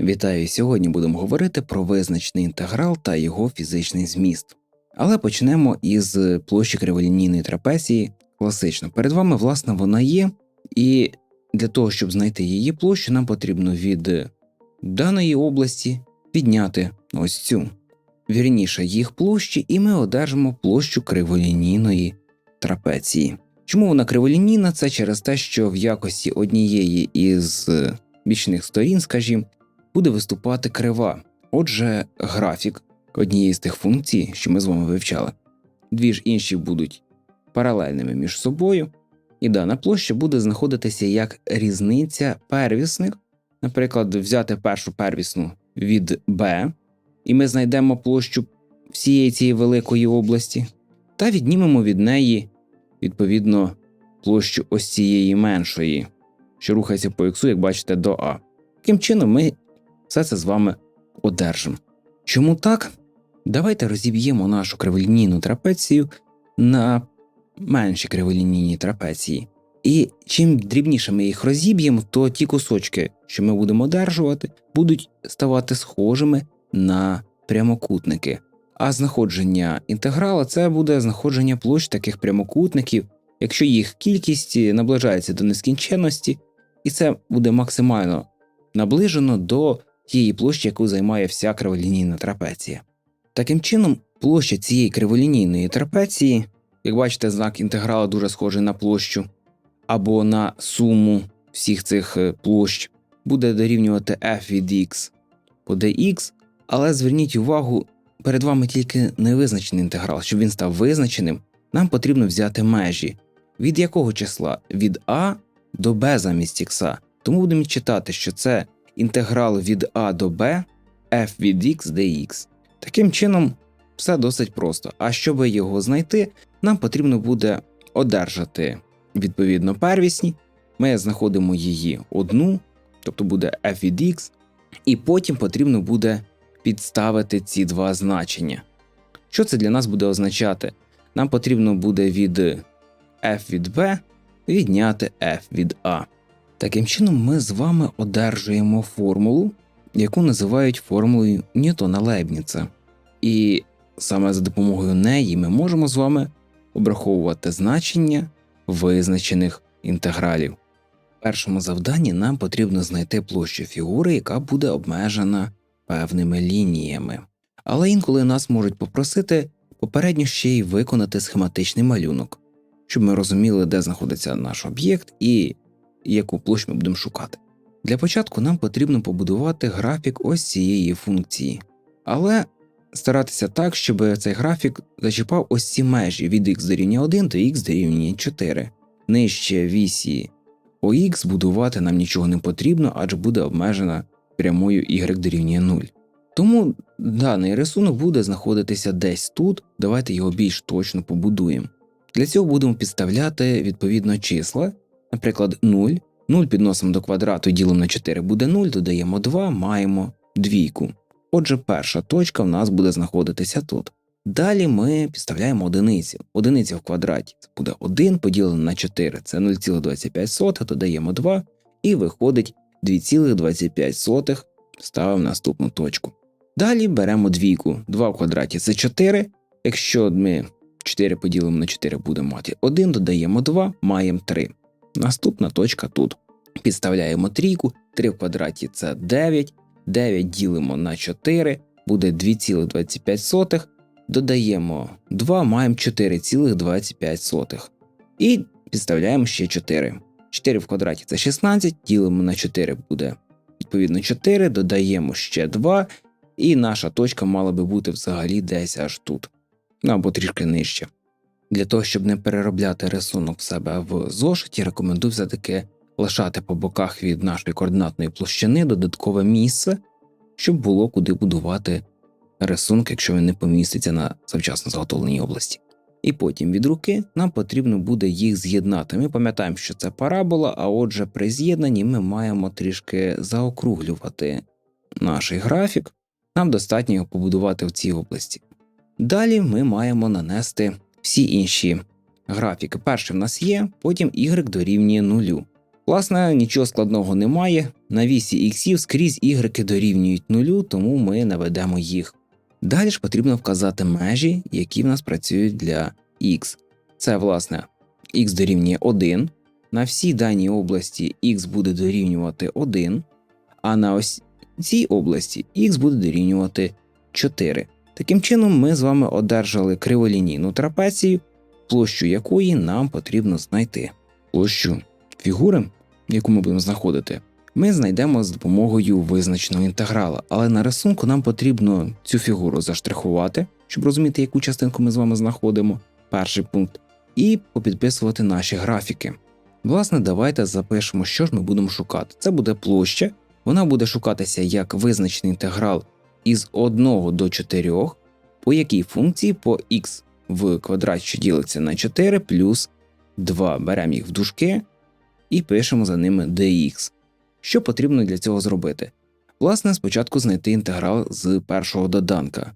Вітаю! Сьогодні будемо говорити про визначений інтеграл та його фізичний зміст. Але почнемо із площі криволінійної трапеції. Класично. Перед вами, власне, вона є, і для того, щоб знайти її площу, нам потрібно від даної області підняти ось цю. Вірніше їх площі, і ми одержимо площу криволінійної трапеції. Чому вона криволінійна? Це через те, що в якості однієї із бічних сторін, скажімо, буде виступати крива. Отже, графік однієї з тих функцій, що ми з вами вивчали. Дві ж інші будуть паралельними між собою, і дана площа буде знаходитися як різниця первісних, наприклад, взяти першу первісну від b, і ми знайдемо площу всієї цієї великої області, та віднімемо від неї, відповідно, площу ось цієї меншої, що рухається по х, як бачите, до А. Таким чином, ми все це з вами одержимо. Чому так? Давайте розіб'ємо нашу криволінійну трапецію на менші криволінійні трапеції. І чим дрібніше ми їх розіб'ємо, то ті кусочки, що ми будемо одержувати, будуть ставати схожими на прямокутники. А знаходження інтеграла це буде знаходження площ таких прямокутників, якщо їх кількість наближається до нескінченності, і це буде максимально наближено до тієї площі, яку займає вся криволінійна трапеція. Таким чином, площа цієї криволінійної трапеції, як бачите, знак інтеграла дуже схожий на площу, або на суму всіх цих е, площ, буде дорівнювати f від x по dx, але зверніть увагу, перед вами тільки невизначений інтеграл. Щоб він став визначеним, нам потрібно взяти межі. Від якого числа? Від a до b замість x. Тому будемо читати, що це інтеграл від a до b f від x dx. Таким чином, все досить просто. А щоб його знайти, нам потрібно буде одержати відповідно первісні. Ми знаходимо її одну, тобто буде f від x, і потім потрібно буде підставити ці два значення. Що це для нас буде означати? Нам потрібно буде від f від b відняти f від a. Таким чином, ми з вами одержуємо формулу, яку називають формулою Ньютона Лейбніца. І саме за допомогою неї ми можемо з вами обраховувати значення визначених інтегралів. В першому завданні нам потрібно знайти площу фігури, яка буде обмежена певними лініями. Але інколи нас можуть попросити попередньо ще й виконати схематичний малюнок, щоб ми розуміли, де знаходиться наш об'єкт і яку площу ми будемо шукати. Для початку нам потрібно побудувати графік ось цієї функції, але старатися так, щоб цей графік зачіпав ось ці межі від x дорівнює 1 до x дорівнює 4. Нижче вісі ОХ будувати нам нічого не потрібно, адже буде обмежена прямою y дорівнює 0. Тому даний рисунок буде знаходитися десь тут, давайте його більш точно побудуємо. Для цього будемо підставляти відповідно числа, наприклад, 0. 0 підносимо до квадрату, ділимо на 4 буде 0, додаємо 2, маємо двійку. Отже, перша точка в нас буде знаходитися тут. Далі ми підставляємо одиниці. Одиниця в квадраті це буде 1 поділено на 4, це 0,25, додаємо 2 і виходить 2,25, ставимо наступну точку. Далі беремо двійку, 2 в квадраті це 4. Якщо ми 4 поділимо на 4, будемо мати 1, додаємо 2, маємо 3. Наступна точка тут. Підставляємо трійку, 3 в квадраті це 9, 9 ділимо на 4, буде 2,25, додаємо 2, маємо 4,25. І підставляємо ще 4. 4 в квадраті це 16, ділимо на 4 буде відповідно 4, додаємо ще 2, і наша точка мала би бути взагалі десь аж тут, ну або трішки нижче. Для того, щоб не переробляти рисунок в себе в зошиті, рекомендую все-таки лишати по боках від нашої координатної площини додаткове місце, щоб було куди будувати рисунок, якщо він не поміститься на завчасно заготовленій області. І потім від руки нам потрібно буде їх з'єднати. Ми пам'ятаємо, що це парабола, а отже, при з'єднанні ми маємо трішки заокруглювати наш графік. Нам достатньо його побудувати в цій області. Далі ми маємо нанести всі інші графіки. Перший в нас є, потім y дорівнює нулю. Власне, нічого складного немає. На вісі іксів скрізь ігреки дорівнюють нулю, тому ми наведемо їх. Далі ж потрібно вказати межі, які в нас працюють для x. Це, власне, x дорівнює 1. На всій даній області x буде дорівнювати 1, а на ось цій області x буде дорівнювати 4. Таким чином, ми з вами одержали криволінійну трапецію, площу якої нам потрібно знайти. Площу фігури, яку ми будемо знаходити, ми знайдемо з допомогою визначеного інтеграла, але на рисунку нам потрібно цю фігуру заштрихувати, щоб розуміти, яку частинку ми з вами знаходимо. Перший пункт, і попідписувати наші графіки. Власне, давайте запишемо, що ж ми будемо шукати. Це буде площа, вона буде шукатися як визначений інтеграл із 1 до 4, по якій функції по x в квадраті, що ділиться на 4, плюс 2. Беремо їх в дужки і пишемо за ними dx. Що потрібно для цього зробити? Власне, спочатку знайти інтеграл з першого доданка.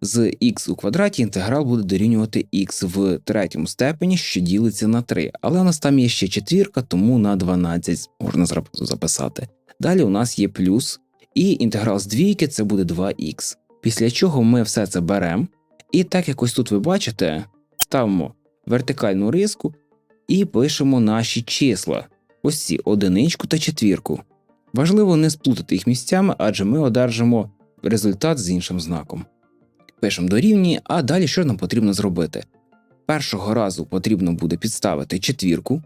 З х у квадраті інтеграл буде дорівнювати х в третьому степені, що ділиться на 3, але у нас там є ще четвірка, тому на 12 можна записати. Далі у нас є плюс, і інтеграл з двійки це буде 2х. Після чого ми все це беремо, і так як ось тут ви бачите, ставимо вертикальну риску і пишемо наші числа. Ось ці одиничку та четвірку. Важливо не сплутати їх місцями, адже ми одержимо результат з іншим знаком. Пишемо дорівнює, а далі що нам потрібно зробити? Першого разу потрібно буде підставити четвірку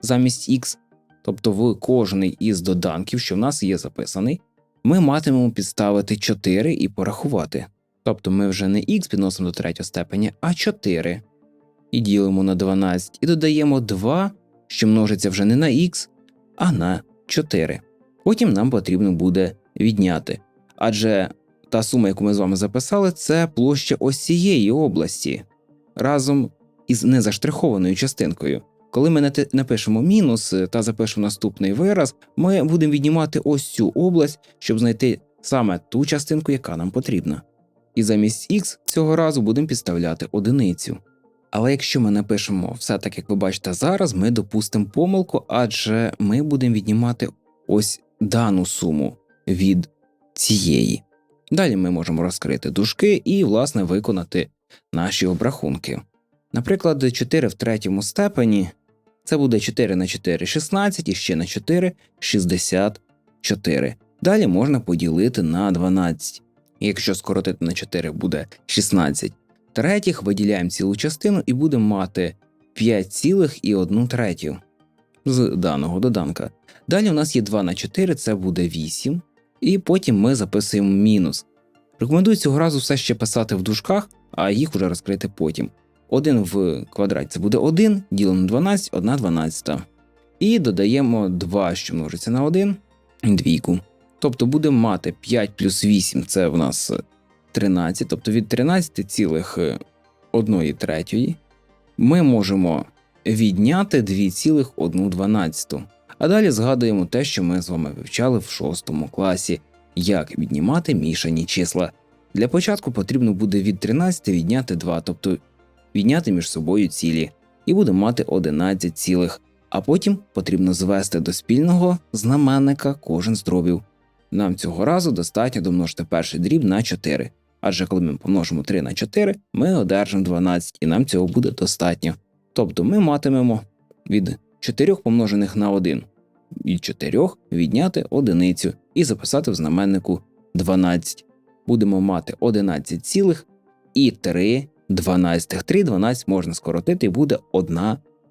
замість х, тобто в кожний із доданків, що в нас є записаний, ми матимемо підставити 4 і порахувати. Тобто ми вже не х підносимо до третього степеня, а 4. І ділимо на 12, і додаємо 2, що множиться вже не на х, а на 4. Потім нам потрібно буде відняти. Адже та сума, яку ми з вами записали, це площа ось цієї області разом із незаштрихованою частинкою. Коли ми напишемо мінус та запишемо наступний вираз, ми будемо віднімати ось цю область, щоб знайти саме ту частинку, яка нам потрібна. І замість х цього разу будемо підставляти одиницю. Але якщо ми напишемо все так, як ви бачите зараз, ми допустимо помилку, адже ми будемо віднімати ось дану суму від цієї. Далі ми можемо розкрити дужки і, власне, виконати наші обрахунки. Наприклад, 4 в третьому степені це буде 4 на 4 16 і ще на 4 64. Далі можна поділити на 12. І Якщо скоротити на 4 буде 16 третіх, виділяємо цілу частину і будемо мати 5,1 третю з даного доданка. Далі у нас є 2 на 4, це буде 8, і потім ми записуємо мінус. Рекомендую цього разу все ще писати в дужках, а їх уже розкрити потім. 1 в квадраті це буде 1, ділимо на 12, 1 12. І додаємо 2, що множиться на 1, двійку. Тобто будемо мати 5 плюс 8 це в нас 13, тобто від 13 цілих 1 третьої ми можемо відняти 2,1. А далі згадуємо те, що ми з вами вивчали в 6 класі, як віднімати мішані числа. Для початку потрібно буде від 13 відняти 2, тобто відняти між собою цілі, і будемо мати 11 цілих, а потім потрібно звести до спільного знаменника кожен з дробів. Нам цього разу достатньо домножити перший дріб на 4, адже коли ми помножимо 3 на 4, ми одержимо 12, і нам цього буде достатньо. Тобто ми матимемо від 4 помножених на 1, від 4 відняти одиницю і записати в знаменнику 12. Будемо мати 11 цілих і 3 12. 3 12 можна скоротити і буде 1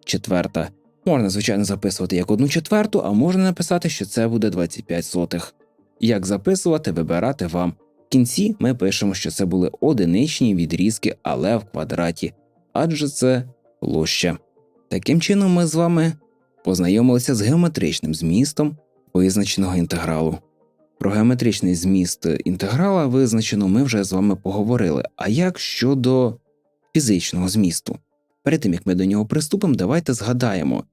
четверта. Можна, звичайно, записувати як 1 четверту, а можна написати, що це буде 25 сотих. Як записувати, вибирати вам. В кінці ми пишемо, що це були одиничні відрізки, але в квадраті, адже це площа. Таким чином, ми з вами познайомилися з геометричним змістом визначеного інтегралу. Про геометричний зміст інтеграла визначено ми вже з вами поговорили. А як щодо фізичного змісту? Перед тим як ми до нього приступимо, давайте згадаємо.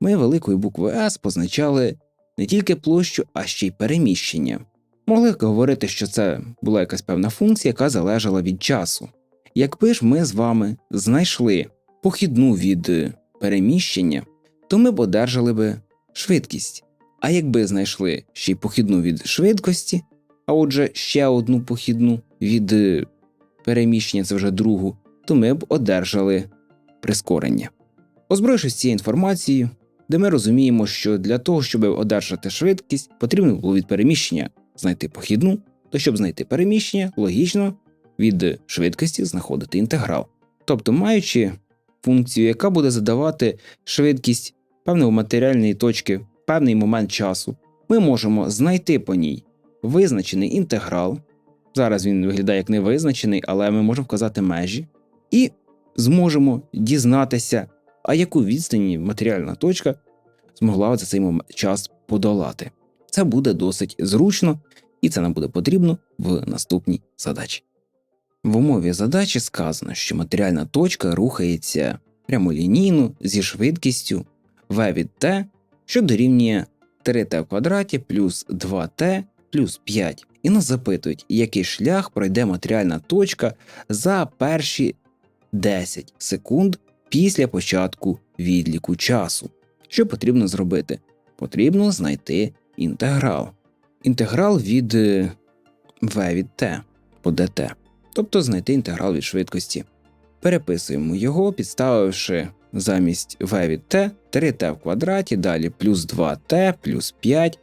Ми великою буквою С позначали не тільки площу, а ще й переміщення. Могли говорити, що це була якась певна функція, яка залежала від часу. Якби ж ми з вами знайшли похідну від переміщення, то ми б одержали би швидкість. А якби знайшли ще й похідну від швидкості, а отже, ще одну похідну від е, переміщення, це вже другу, то ми б одержали прискорення. Озброївшись цією інформацією, де ми розуміємо, що для того, щоб одержати швидкість, потрібно було від переміщення знайти похідну, то щоб знайти переміщення, логічно від швидкості знаходити інтеграл. Тобто, маючи функцію, яка буде задавати швидкість певної матеріальної точки в певний момент часу, ми можемо знайти по ній визначений інтеграл. Зараз він виглядає як невизначений, але ми можемо вказати межі, і зможемо дізнатися, а яку відстані матеріальна точка змогла за цей час подолати. Це буде досить зручно, і це нам буде потрібно в наступній задачі. В умові задачі сказано, що матеріальна точка рухається прямолінійно зі швидкістю v від t, що дорівнює 3t в квадраті плюс 2t плюс 5. І нас запитують, який шлях пройде матеріальна точка за перші 10 секунд після початку відліку часу. Що потрібно зробити? Потрібно знайти інтеграл. Інтеграл від е, v від t по dt, тобто знайти інтеграл від швидкості. Переписуємо його, підставивши замість v від t 3t в квадраті, далі плюс 2t плюс 5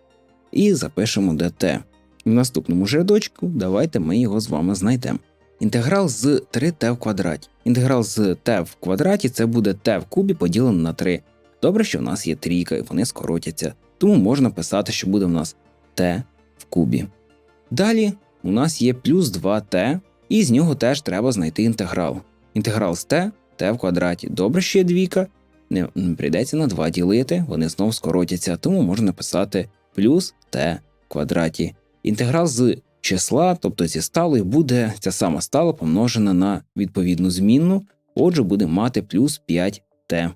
і запишемо dt. В наступному ж рядочку давайте ми його з вами знайдемо. Інтеграл з 3t в квадраті. Інтеграл з t в квадраті це буде t в кубі поділено на 3. Добре, що в нас є трійка і вони скоротяться, тому можна писати, що буде в нас t в кубі. Далі у нас є плюс 2t, і з нього теж треба знайти інтеграл. Інтеграл з t t в квадраті. Добре, що є двійка, не прийдеться на 2 ділити, вони знов скоротяться, тому можна написати плюс t в квадраті. Інтеграл з числа, тобто зі сталою, буде ця сама стала помножена на відповідну змінну, отже, буде мати плюс 5t.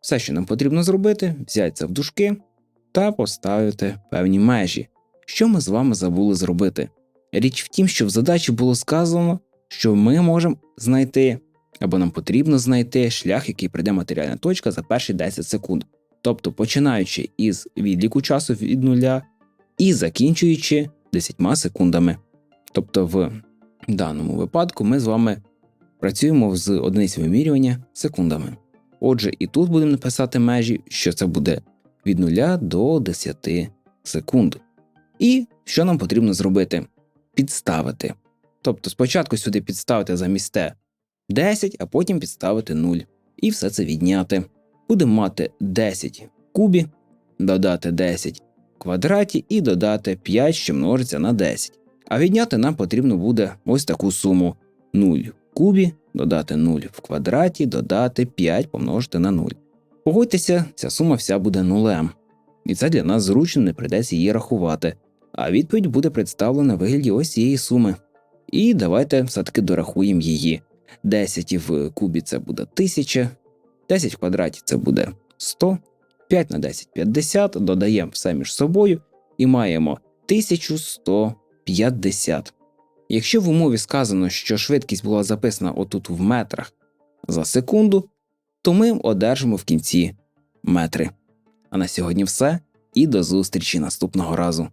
Все, що нам потрібно зробити, взяти це в дужки та поставити певні межі. Що ми з вами забули зробити? Річ в тім, що в задачі було сказано, що ми можемо знайти або нам потрібно знайти шлях, який прийде матеріальна точка за перші 10 секунд, тобто починаючи із відліку часу від нуля і закінчуючи 10 секундами. Тобто, в даному випадку ми з вами працюємо з одиниць вимірювання секундами. Отже, і тут будемо написати межі, що це буде від 0 до 10 секунд. І що нам потрібно зробити? Підставити. Тобто спочатку сюди підставити замість Т 10, а потім підставити 0. І все це відняти. Будемо мати 10 в кубі, додати 10 в квадраті і додати 5, що множиться на 10. А відняти нам потрібно буде ось таку суму 0 в кубі, додати 0 в квадраті, додати 5 помножити на 0. Погодьтеся, ця сума вся буде нулем. І це для нас зручно не прийдеться її рахувати. А відповідь буде представлена в вигляді ось цієї суми. І давайте все-таки дорахуємо її. 10 в кубі це буде 1000, 10 в квадраті це буде 100, 5 на 10 50, додаємо все між собою і маємо 1150. Якщо в умові сказано, що швидкість була записана отут в метрах за секунду, то ми одержимо в кінці метри. А на сьогодні все і до зустрічі наступного разу.